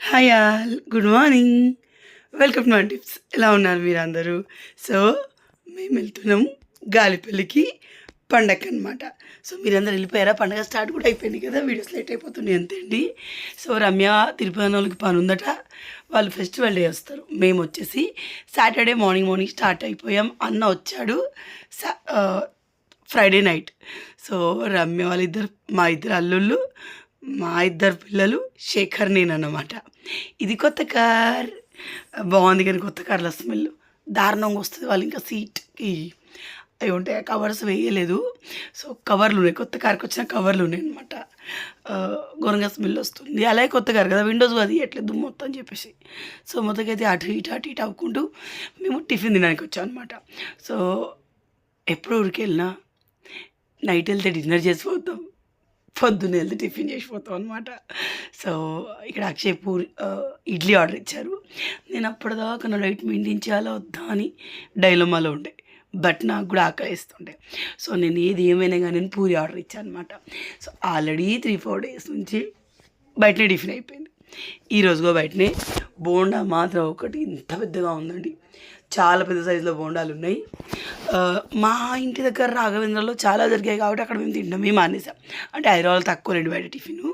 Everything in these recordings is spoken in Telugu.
Hi all good morning welcome to my tips ఎలా ఉన్నారు మీరు అందరూ సో మేము వెళ్తున్నాం గాలిపల్లికి పండగ అనమాట సో మీరందరూ వెళ్ళిపోయారా? పండగ స్టార్ట్ కూడా అయిపోయింది కదా. వీడియోస్ లేట్ అయిపోతున్నాయి అంతే అండి సో రమ్య తిరుపతి వాళ్ళకి పని ఉందట వాళ్ళు ఫెస్టివల్ డే వస్తారు. మేము వచ్చేసి సాటర్డే మార్నింగ్ మార్నింగ్ స్టార్ట్ అయిపోయాం. అన్న వచ్చాడు. సా ఫ్రైడే నైట్ సో రమ్య వాళ్ళిద్దరు మా ఇద్దరు అల్లుళ్ళు మా ఇద్దరు పిల్లలు శేఖర్ నేను అన్నమాట. ఇది కొత్త కార్. బాగుంది కానీ కొత్త కార్ల స్మెల్. దారుణంగా వస్తుంది వాళ్ళు ఇంకా సీట్కి. అవి ఉంటాయి కవర్స్ వేయలేదు. సో కవర్లు ఉన్నాయి. కొత్త కార్కి వచ్చిన కవర్లు ఉన్నాయి అనమాట గొరంగా స్మెల్ వస్తుంది. అలాగే కొత్త కార్ కదా విండోస్ అది ఎట్లేదు మొత్తం అని చెప్పేసి. సో మొత్తకైతే అటు ఇటు అటు ఇటు అవ్వుకుంటూ మేము టిఫిన్ తినడానికి వచ్చాం అనమాట సో ఎప్పుడు ఊరికి వెళ్ళినా నైట్ వెళ్తే డిన్నర్ చేసిపోతాం పొద్దున్న వెళ్తే టిఫిన్ చేసిపోతాం అనమాట సో ఇక్కడ అక్షయ్ పూరి ఇడ్లీ ఆర్డర్ ఇచ్చారు. నేను అప్పటిదాకా నా లైట్ మెయింటైన్ చేయాలా వద్దా అని డైలమాలో ఉండే. బట్ నాకు కూడా ఆకలిస్తుండే. సో నేను ఏది ఏమైనా కానీ నేను పూరి ఆర్డర్ ఇచ్చాను అనమాట so already three four days నుంచి బయటనే టిఫిన్ అయిపోయింది. ఈరోజుగా బయటనే బోండా మాత్రం ఒకటి ఇంత పెద్దగా ఉందండి. చాలా పెద్ద సైజులో బోండాలు ఉన్నాయి. మా ఇంటి దగ్గర రాఘవేంద్రలో చాలా జరిగాయి కాబట్టి అక్కడ మేము తింటాం. మేము మానేసాం. అంటే హైదరాబాద్ తక్కువ రెండు బయట టిఫిన్.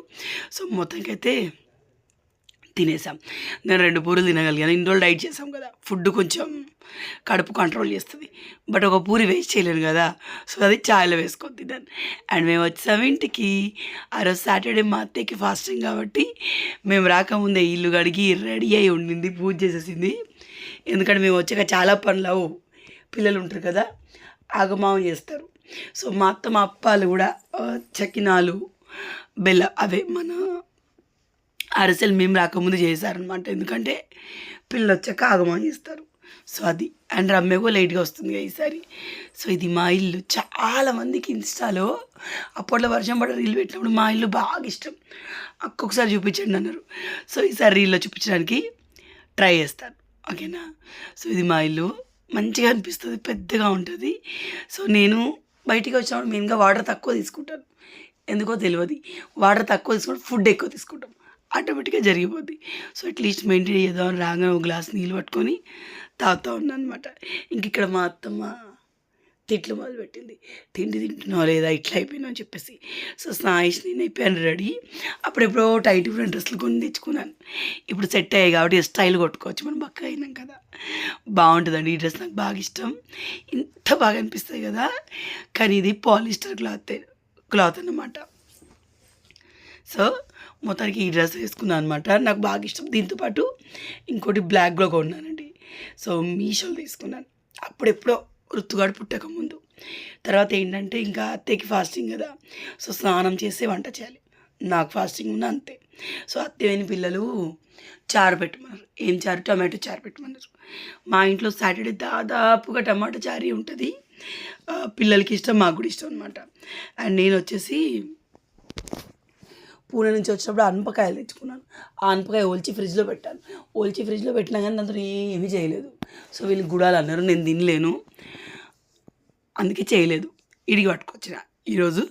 సో మొత్తానికైతే తినేసాం. నేను రెండు పూరీలు తినగలిగాను. ఇన్ని రోజులు డైట్ చేసాం కదా. ఫుడ్ కొంచెం కడుపు కంట్రోల్ చేస్తుంది. బట్ ఒక పూరి వేస్ట్ చేయలేను కదా. సో అది ఛాయ్లో వేసుకొని తిన్నాను. అండ్ మేము వచ్చాం ఇంటికి. ఆ రోజు సాటర్డే మా అత్తయ్యకి ఫాస్టింగ్ కాబట్టి మేము రాకముందే ఇల్లు కడిగి రెడీ అయి ఉండింది పూజ చేసేసింది. ఎందుకంటే మేము వచ్చాక చాలా పనులు పిల్లలు ఉంటారు కదా ఆగమావం చేస్తారు. సో మా అత్త మా అప్పాలు కూడా చకినాలు బెల్ల అవే మన అరిసెలు మేము రాకముందు చేశారనమాట ఎందుకంటే పిల్లలు వచ్చాక ఆగమం చేస్తారు. సో అది. అండ్ రమ్య కూడా లేట్గా వస్తుంది ఈసారి. సో ఇది మా ఇల్లు. చాలా మందికి ఇన్స్టాలో అప్పట్లో వర్షం పడ రీల్ పెట్టినప్పుడు మా ఇల్లు బాగా ఇష్టం. ఒక్కొక్కసారి చూపించండి అన్నారు. సో ఈసారి రీల్లో చూపించడానికి ట్రై చేస్తాను. ఓకేనా? సో ఇది మా ఇల్లు. మంచిగా అనిపిస్తుంది పెద్దగా ఉంటుంది. సో నేను బయటికి వచ్చినప్పుడు మెయిన్గా వాటర్ తక్కువ తీసుకుంటాను. ఎందుకో తెలియదు వాటర్ తక్కువ తీసుకుంటే ఫుడ్ ఎక్కువ తీసుకుంటాం. ఆటోమేటిక్గా జరిగిపోద్ది. సో అట్లీస్ట్ మెయింటైన్ చేద్దామని రాగానే ఒక గ్లాస్ నీళ్ళు పట్టుకొని తాగుతూ ఉన్నాను అనమాట ఇంక ఇక్కడ మా అత్తమ్మ తిట్లు మొదలుపెట్టింది. తిండి తింటున్నావు లేదా? ఇట్లా అయిపోయినా అని చెప్పేసి. సో స్నాయిస్ నేను అయిపోయాను రెడీ. అప్పుడెప్పుడో టైట్ డిఫరెంట్ డ్రెస్సులు కొని తెచ్చుకున్నాను. ఇప్పుడు సెట్ అయ్యాయి కాబట్టి స్టైల్ కొట్టుకోవచ్చు. మనం బక్క అయినాం కదా. బాగుంటుందండి. ఈ డ్రెస్ నాకు బాగా ఇష్టం. ఇంత బాగా అనిపిస్తుంది కదా. కానీ ఇది పాలిస్టర్ క్లాత్ క్లాత్ అన్నమాట. సో మొత్తానికి ఈ డ్రెస్ వేసుకున్నాను అనమాట నాకు బాగా ఇష్టం. దీంతోపాటు ఇంకోటి బ్లాక్ కూడా కొన్నానండి. సో మీషోలో తీసుకున్నాను. అప్పుడెప్పుడో ఋతుగాడు పుట్టక ముందు. తర్వాత ఏంటంటే ఇంకా అత్తయ్యకి ఫాస్టింగ్ కదా. సో స్నానం చేసి వంట చేయాలి. నాకు ఫాస్టింగ్ ఉన్న అంతే. సో అత్తయ్యని పిల్లలు చారు పెట్టమన్నారు. ఏం చారు? టమాటో చారు పెట్టమన్నారు. మా ఇంట్లో సాటర్డే దాదాపుగా టమాటో చారీ ఉంటుంది. పిల్లలకి ఇష్టం మాకు కూడా ఇష్టం అనమాట అండ్ నేను వచ్చేసి పూణే నుంచి వచ్చినప్పుడు అనపకాయలు తెచ్చుకున్నాను. ఆ అనపకాయ ఒలిచి ఫ్రిడ్జ్లో పెట్టాను. ఒలిచి ఫ్రిడ్జ్లో పెట్టినా కానీ దాంతో ఏమీ చేయలేదు. సో వీళ్ళు గుడాలు అన్నారు. నేను తినలేను. అందుకే చేయలేదు. ఇడిగి పట్టుకొచ్చిన. ఈరోజు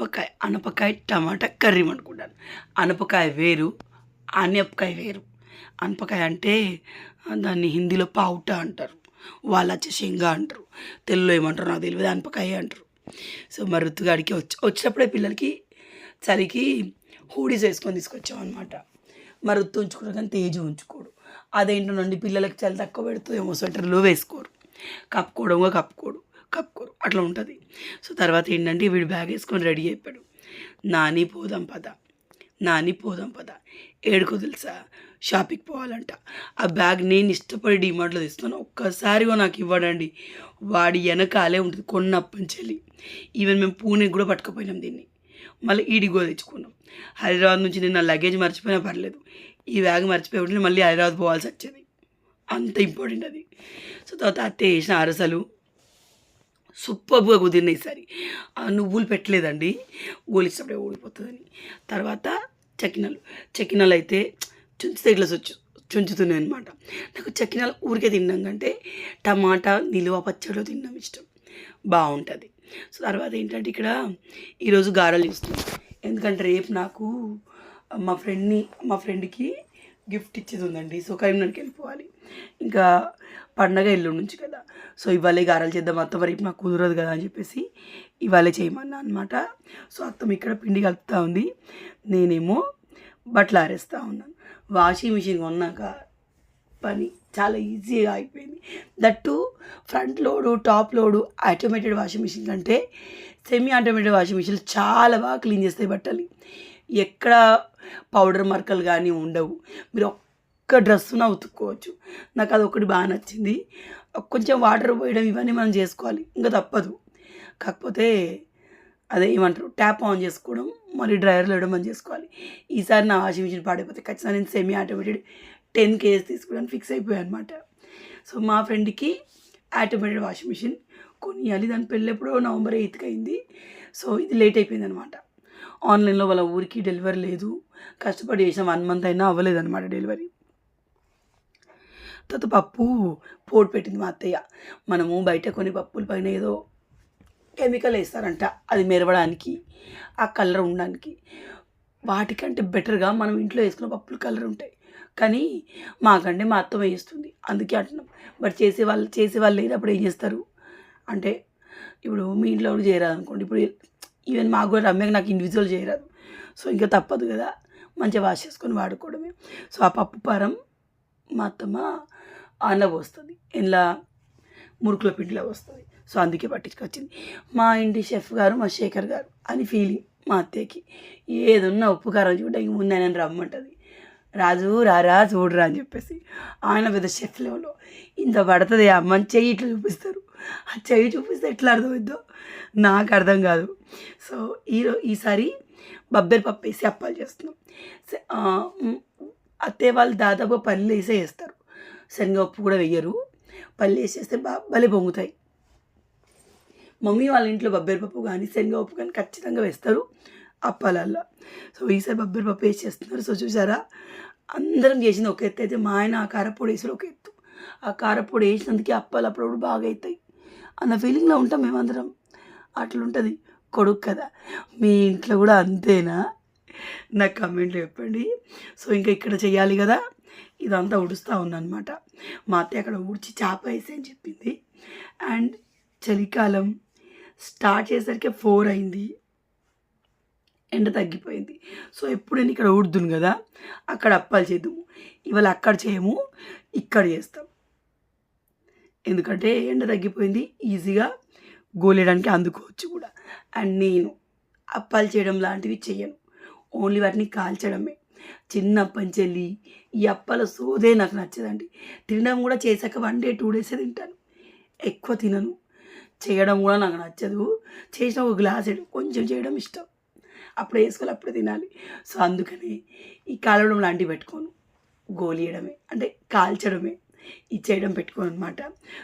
పకాయ అనపకాయ టమాటా కర్రీ వండుకుంటాను. అనపకాయ వేరు ఆనపకాయ వేరు. అనపకాయ అంటే దాన్ని హిందీలో పావుట అంటారు. వాళ్ళు వచ్చి శేంగా అంటారు. తెలుగులో ఏమంటారు నాకు తెలియదు అనపకాయ అంటారు. సో మరి ఋతుగాడికి వచ్చి వచ్చినప్పుడే పిల్లలకి చలికి హూడీస్ వేసుకొని తీసుకొచ్చాం అనమాట మరి రుత్తు ఉంచుకోరు కానీ తేజు ఉంచుకోడు. అదేంటోనండి పిల్లలకి చలి తక్కువ పెడుతూ ఏమో స్వెటర్లు వేసుకోరు. కప్పుకోవడంగా కప్పుకోడు కప్పుకోరు. అట్లా ఉంటుంది. సో తర్వాత ఏంటంటే వీడు బ్యాగ్ వేసుకొని రెడీ అయిపోయాడు. నాని పోదాం పద. నాని పోదాం పద. ఏడుకో తెలుసా? షాపింగ్కి పోవాలంట. ఆ బ్యాగ్ నేను ఇష్టపడి డిమార్ట్లో తీసుకున్నాను ఒక్కసారిగా నాకు ఇవ్వడండి. వాడి వెనకాలే ఉంటుంది కొన్నప్పటి నుంచి వెళ్ళి ఈవెన్ మేము పూణేకి కూడా పట్టుకుపోయినాం దీన్ని. మళ్ళీ ఈడిగో తెచ్చుకున్నాం. హైదరాబాద్ నుంచి నేను నా లగేజ్ మర్చిపోయినా పర్లేదు. ఈ బ్యాగ్ మర్చిపోయి మళ్ళీ హైదరాబాద్ పోవాల్సి వచ్చేది. అంత ఇంపార్టెంట్ అది. సో తర్వాత అత్తే వేసిన అరసలు సూపర్గా కుదిరినాయి ఈసారి. ఆ నువ్వులు పెట్టలేదండి. గోలిచ్చినప్పుడే ఊడిపోతుందని. తర్వాత చకినాలు చకినాలు అయితే చుంచితే ఇట్లా వచ్చు చుంచుతున్నాయి అనమాట నాకు చకినాలు ఊరికే తిన్నాం కంటే టమాటా నిలువ పచ్చడిలో తిన్నాం ఇష్టం. బాగుంటుంది. సో తర్వాత ఏంటంటే ఇక్కడ ఈరోజు గారెలు చేస్తున్నాం. ఎందుకంటే రేపు నాకు మా ఫ్రెండ్ని మా ఫ్రెండ్కి గిఫ్ట్ ఇచ్చేది ఉందండి. సో కరీంనగర్కి వెళ్ళిపోవాలి. ఇంకా పండగ ఇల్లు నుంచి కదా. సో ఇవాళే గారాలు చేద్దాం. అత్త మరి నాకు కుదరదు కదా అని చెప్పేసి ఇవాళే చేయమన్నా అనమాట సో అత్తమ్మ ఇక్కడ పిండి కలుపుతూ ఉంది. నేనేమో బట్టలు ఆరేస్తూ ఉన్నాను వాషింగ్ మిషన్ కొన్నాక పని చాలా ఈజీగా అయిపోయింది. That front load top load automated washing machine కంటే సెమీ ఆటోమేటెడ్ వాషింగ్ మిషన్లు చాలా బాగా క్లీన్ చేస్తాయి బట్టలు. ఎక్కడ పౌడర్ మరకలు కానీ ఉండవు. మీరు ఒక్క డ్రెస్సున ఉతుక్కోవచ్చు. నాకు అది ఒకటి బాగా నచ్చింది. కొంచెం వాటర్ పోయడం ఇవన్నీ మనం చేసుకోవాలి. ఇంకా తప్పదు. కాకపోతే అదే ఏమంటారు ట్యాప్ ఆన్ చేసుకోవడం మరి డ్రైయర్లో వేయడం అని చేసుకోవాలి. ఈసారి నా వాషింగ్ మిషన్ పాడైపోతే ఖచ్చితంగా నేను సెమీ ఆటోమేటెడ్ టెన్ కేజెస్ తీసుకోవడానికి ఫిక్స్ అయిపోయాను అనమాట సో మా ఫ్రెండ్కి ఆటోమేటెడ్ వాషింగ్ మిషన్ కొనియాలి. దాని పెళ్ళి ఎప్పుడో నవంబర్ ఎయిత్కి అయింది. సో ఇది లేట్ అయిపోయింది అనమాట ఆన్లైన్లో వాళ్ళ ఊరికి డెలివరీ లేదు. కష్టపడి చేసాం వన్ మంత్ అయినా అవ్వలేదు అనమాట డెలివరీ. తర్వాత పప్పు పోటు పెట్టింది మా అత్తయ్య. మనము బయట కొన్ని పప్పుల పైన ఏదో కెమికల్ వేస్తారంట అది మెరవడానికి ఆ కలర్ ఉండడానికి. వాటికంటే బెటర్గా మనం ఇంట్లో వేసుకున్న పప్పులు కలర్ ఉంటాయి. కానీ మాకంటే మా అత్తమ్మ వేస్తుంది అందుకే అంటున్నాం. బట్ చేసే వాళ్ళు చేసే వాళ్ళు లేనప్పుడు ఏం చేస్తారు? అంటే ఇప్పుడు మీ ఇంట్లో కూడా చేయరాదు అనుకోండి ఇప్పుడు ఈవెన్ మాకు కూడా రమ్యకి నాకు ఇండివిజువల్ చేయరాదు. సో ఇంకా తప్పదు కదా. మంచిగా వాష్ చేసుకొని వాడుకోవడమే. సో ఆ పప్పు పారం మా అత్తమ్మ అలా పోస్తుంది. ఇలా మురుకుల పిండిలో వస్తుంది సో అందుకే పట్టించుకొచ్చింది. మా ఇంటి షెఫ్ గారు మా శేఖర్ గారు అని ఫీలింగ్ మా అత్తయ్యకి. ఏదున్నా ఉప్పు కారం చూడడానికి ముందు ఆయన రమ్మంటుంది. రాజు రారా చూడరా అని చెప్పేసి ఆయన పెద్ద షెఫ్ లెవెల్లో ఇంత పడుతుంది ఆ అమ్మని చెయ్యి ఇట్లా చూపిస్తారు. ఆ చెయ్యి చూపిస్తే ఎట్లా అర్థమవుద్దో నాకు అర్థం కాదు. సో ఈరో ఈసారి బబ్బెర పప్పు వేసి అప్పాలు చేస్తున్నాం. అత్తయ్య వాళ్ళు దాదాపు పల్లీలు వేసే వేస్తారు. శనగపప్పు కూడా వేయరు. పల్లి వేసేస్తే బా భలే పొంగుతాయి. మమ్మీ వాళ్ళ ఇంట్లో బబ్బెర పప్పు కానీ శనగపప్పు కానీ ఖచ్చితంగా వేస్తారు అప్పాలల్లో. సో ఈసారి బబ్బెర పప్పు వేసి చేస్తున్నారు. సో చూసారా? అందరం చేసింది ఒక ఎత్తు అయితే మా ఆయన ఆ కారపొడి వేసాడు ఒక ఎత్తు. ఆ కారపొడి వేసినందుకే అప్పాలు అప్పుడప్పుడు బాగా అవుతాయి. అన్న ఫీలింగ్లో ఉంటాం మేమందరం. అట్లుంటుంది కొడుకు కదా. మీ ఇంట్లో కూడా అంతేనా? నాకు కమెంట్లో చెప్పండి. సో ఇంకా ఇక్కడ చేయాలి కదా. ఇదంతా ఉడుస్తూ ఉందన్నమాట. మా అత్తయ్య అక్కడ ఊడ్చి చేప వేసి అని చెప్పింది. అండ్ చలికాలం స్టార్ట్ చేసరికి ఫోర్ అయింది. ఎండ తగ్గిపోయింది. సో ఎప్పుడు నేను ఇక్కడ ఊడుదును కదా అక్కడ అప్పాలు చేద్దాము. ఇవాళ అక్కడ చేయము ఇక్కడ చేస్తాం. ఎందుకంటే ఎండ తగ్గిపోయింది ఈజీగా గోలేయడానికి అందుకోవచ్చు కూడా. అండ్ నేను అప్పాలు చేయడం లాంటివి చేయను ఓన్లీ వాటిని కాల్చడమే. చిన్నప్పటి చెల్లి ఈ అప్పాల సోదే నాకు నచ్చదండి. తినడం కూడా చేశాక వన్ డే టూ డేసే తింటాను. ఎక్కువ తినను. చేయడం కూడా నాకు నచ్చదు. చేసిన ఒక గ్లాస్ కొంచెం చేయడం ఇష్టం. అప్పుడు వేసుకోవాలి అప్పుడు తినాలి. సో అందుకని ఈ కాలవడం లాంటివి పెట్టుకోను. గోలియడమే. అంటే కాల్చడమే. ఇచ్చేయడం పెట్టుకోను అనమాట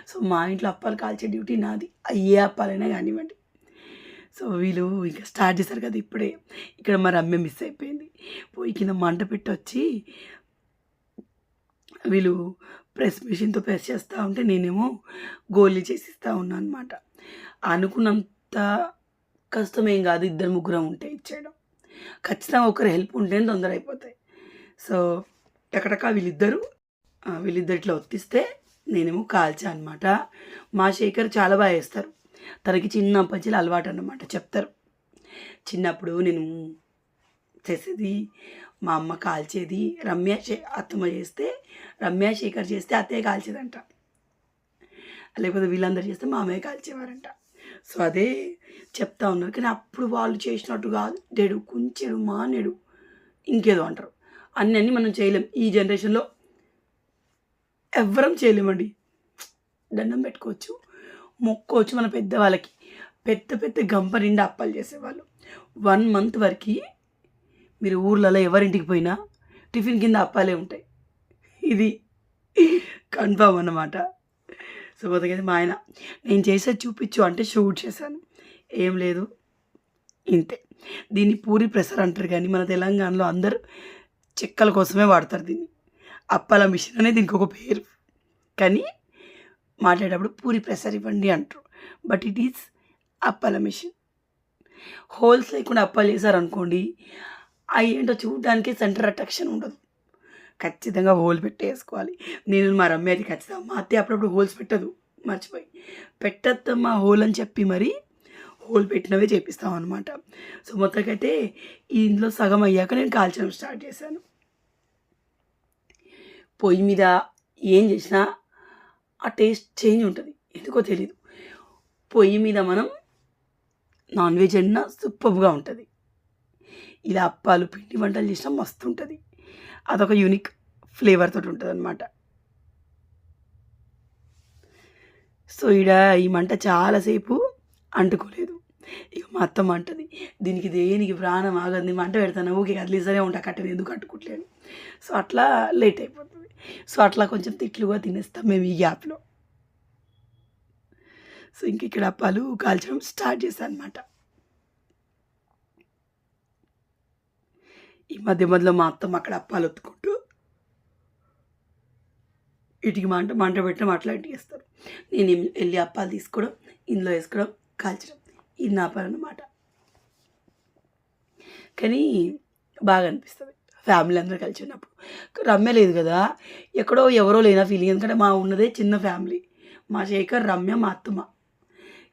సో మా ఇంట్లో అప్పాలు కాల్చే డ్యూటీ నాది. అయ్యే అప్పాలైనా కానివ్వండి. సో వీళ్ళు ఇంకా స్టార్ట్ చేశారు కదా ఇప్పుడే. ఇక్కడ మరి రమ్య మిస్ అయిపోయింది. పోయి కింద మంట పెట్టి వచ్చి వీళ్ళు ప్రెస్ మిషన్తో ప్రెస్ చేస్తూ ఉంటే నేనేమో గోళీ చేసి ఇస్తూ ఉన్నాను అనమాట అనుకున్నంత కష్టమేం కాదు ఇద్దరు ముగ్గురం ఉంటే ఇచ్చేయడం. ఖచ్చితంగా ఒకరి హెల్ప్ ఉంటేనే తొందర అయిపోతాయి. సో టకటక వీళ్ళిద్దరు ఆ, వీళ్ళిద్దరు ఇట్లా ఒత్తిస్తే నేనేమో కాల్చా అనమాట మా శేఖర్ చాలా బాగా వేస్తారు తనకి చిన్నప్పటి నుంచి అలవాటు అన్నమాట చెప్తారు. చిన్నప్పుడు నేను చేసేది మా అమ్మ కాల్చేది రమ్య శే అత్తమ్మ చేస్తే రమ్య శేఖర్ చేస్తే అత్తయ్య కాల్చేదంట. లేకపోతే వీళ్ళందరూ చేస్తే మా అమ్మయ్య కాల్చేవారంట. సో అదే చెప్తా ఉన్నారు కానీ అప్పుడు వాళ్ళు చేసినట్టు కాదు. డెడు కుంచెడు మానేడు ఇంకేదో అంటారు. అన్నీ అన్నీ మనం చేయలేం. ఈ జనరేషన్లో ఎవ్వరం చేయలేమండి. దండం పెట్టుకోవచ్చు. మొక్కోవచ్చు మన పెద్దవాళ్ళకి. పెద్ద పెద్ద గంప నిండా అప్పాలు చేసేవాళ్ళు. వన్ మంత్ వరకు మీరు ఊర్లలో ఎవరింటికి పోయినా టిఫిన్ కింద అప్పాలే ఉంటాయి. ఇది కన్ఫామ్ అన్నమాట. సో మొదటిగా మా ఆయన. నేను చేసేది చూపించు అంటే షూట్ చేశాను. ఏం లేదు. ఇంతే. దీన్ని పూరి ప్రెసర్ అంటారు కానీ మన తెలంగాణలో అందరూ చెక్కల కోసమే వాడతారు దీన్ని. అప్పాల మిషన్ అనేది దీనికి ఒక పేరు. కానీ మాట్లాడేటప్పుడు పూరి ప్రెసర్ ఇవ్వండి అంటారు. బట్ ఇట్ ఈస్ అప్పాల మిషన్ హోల్స్ లేకుండా అప్పాలు చేశారనుకోండి అవి ఏంటో చూడడానికి సెంటర్ అట్రాక్షన్ ఉండదు. ఖచ్చితంగా హోల్ పెట్టేసుకోవాలి. నేను మా రమ్య అది ఖచ్చితంగా మా అత్తే అప్పుడప్పుడు హోల్స్ పెట్టదు. మర్చిపోయి. పెట్టద్దమ్మా హోల్ అని చెప్పి మరి హోల్ పెట్టినవే చేపిస్తాం అనమాట సో మొత్తానికైతే ఈ ఇంట్లో సగం అయ్యాక నేను కాల్చడం స్టార్ట్ చేశాను. పొయ్యి మీద ఏం చేసినా ఆ టేస్ట్ చేంజ్ ఉంటుంది. ఎందుకో తెలీదు. పొయ్యి మీద మనం నాన్ వెజ్ అయినా సూపర్గా ఉంటుంది. ఇలా అప్పాలు పిండి వంటలు చేసినా మస్తు ఉంటుంది. అదొక యూనిక్ ఫ్లేవర్ తోటి ఉంటుంది అనమాట సో ఈడ ఈ మంట చాలాసేపు అంటుకోలేదు. ఇక మా అత్తమ్మ అంటది దీనికి దేనికి ప్రాణం ఆగదు? మంట పెడతాను? ఊకే కదిలిస్తూనే ఉంటా. కట్టెని ఎందుకు కట్టుకోవట్లేదు సో అట్లా లేట్ అయిపోతుంది. సో అట్లా కొంచెం తిట్లుగా తినేస్తాం మేము ఈ గ్యాప్లో. సో ఇంక ఇక్కడ అప్పాలు కాల్చడం స్టార్ట్ చేశాను అనమాట ఈ మధ్య మధ్యలో మా అత్తమ్మ అక్కడ అప్పాలు ఒత్తుకుంటూ ఇటుకి మంట మంట పెట్టడం అట్లాంటివి చేస్తారు. నేను వెళ్ళి అప్పాలు తీసుకోవడం ఇందులో వేసుకోవడం కాల్చడం ఇది నా పని అనమాట కానీ బాగా అనిపిస్తుంది. ఫ్యామిలీ అందరూ కలిసి ఉన్నప్పుడు రమ్య లేదు కదా. ఎక్కడో ఎవరో లేనా ఫీలింగ్ ఎందుకంటే మా ఉన్నదే చిన్న ఫ్యామిలీ మా శేఖర్ రమ్య మా అత్తమ్మ.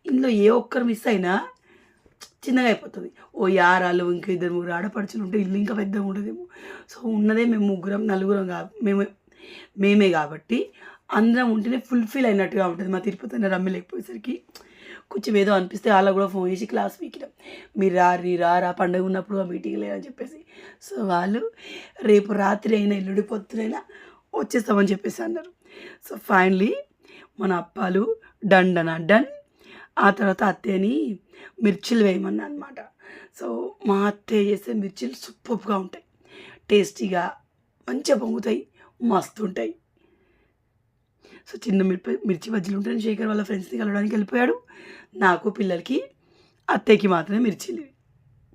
ఇందులో ఏ ఒక్కరు మిస్ అయినా చిన్నగా అయిపోతుంది. ఓ యారాలు ఇంకా ఇద్దరు ముగ్గురు ఆడపడుచులు ఉంటే ఇల్లు ఇంకా పెద్దగా ఉండదేమో. సో ఉన్నదే మేము ముగ్గురం నలుగురం కాదు మేమే మేమే కాబట్టి అందరం ఉంటేనే ఫుల్ఫిల్ అయినట్టుగా ఉంటుంది మా తిరుపతి రమ్య రమ్మి లేకపోయేసరికి. కొంచెం ఏదో అనిపిస్తే వాళ్ళకు కూడా ఫోన్ చేసి క్లాస్ వీకినాం మీరు రారి రారా పండుగ ఉన్నప్పుడు ఆ మీటింగ్ లేదని చెప్పేసి. సో వాళ్ళు రేపు రాత్రి అయినా ఎల్లుడి పొద్దునైనా వచ్చేస్తామని చెప్పేసి అన్నారు. సో ఫైనలీ మన అప్పాలు డన్ డన్. డన్ ఆ తర్వాత అత్తయ్యని మిర్చిలు వేయమన్నా అనమాట సో మా అత్తయ్య చేసే మిర్చిలు సూపర్గా ఉంటాయి. టేస్టీగా మంచిగా పొంగుతాయి మస్తు ఉంటాయి. సో చిన్న మిరప మిర్చి బజ్జీలు ఉంటాయని శేఖర్ వాళ్ళ ఫ్రెండ్స్ని కలవడానికి వెళ్ళిపోయాడు. నాకు పిల్లలకి అత్తయ్యకి మాత్రమే మిర్చిలు